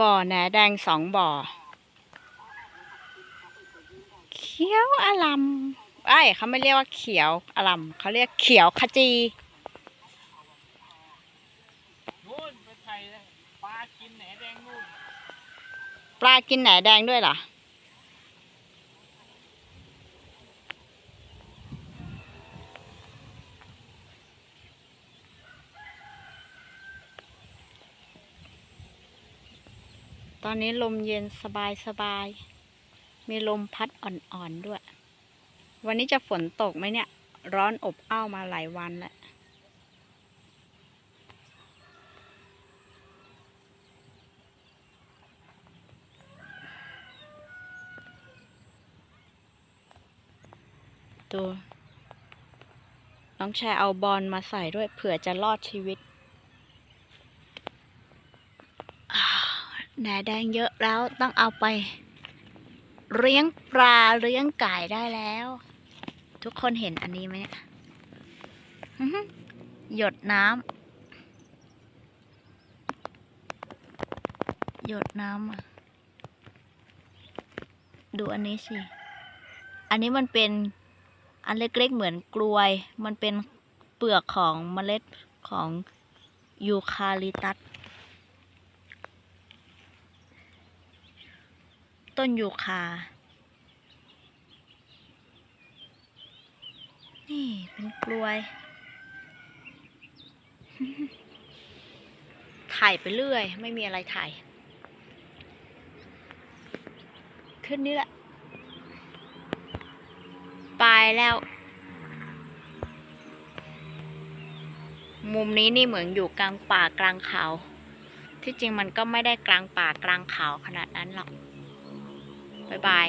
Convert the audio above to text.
บ่อแหนแดงสองบ่อ เขียวอลำไอ้ยเขาไม่เรียกว่าเขียวอลำเขาเรียกเขียวขจีนู่นไปไทยเลยปลากินแหนแดงนู่นปลากินแหนแดงด้วยเหรอ ตอนนี้ลมเย็นสบายสบาย มีลมพัดอ่อนๆด้วย วันนี้จะฝนตกไหมเนี่ย ร้อนอบอ้าวมาหลายวันแล้วตัวน้องแชร์เอาบอลมาใส่ด้วยเผื่อจะรอดชีวิตอ่า แหนแดงเยอะแล้วต้องเอาไป เลี้ยงปลาเลี้ยงไก่ได้แล้ว ทุกคนเห็นอันนี้ไหมเนี่ยหยดน้ำหยดน้ำดูอันนี้สิ อันนี้มันเป็นอันเล็กๆเหมือนกลวย มันเป็นเปลือกของเมล็ดของยูคาลิตัส ต้นยูคา นี่เป็นกล้วย ถ่ายไปเรื่อย ไม่มีอะไรถ่าย ขึ้นนี่แหละ ไปแล้ว มุมนี้นี่เหมือนอยู่กลางป่ากลางเขาที่จริงมันก็ไม่ได้กลางป่ากลางเขาขนาดนั้นหรอก บ๊ายบาย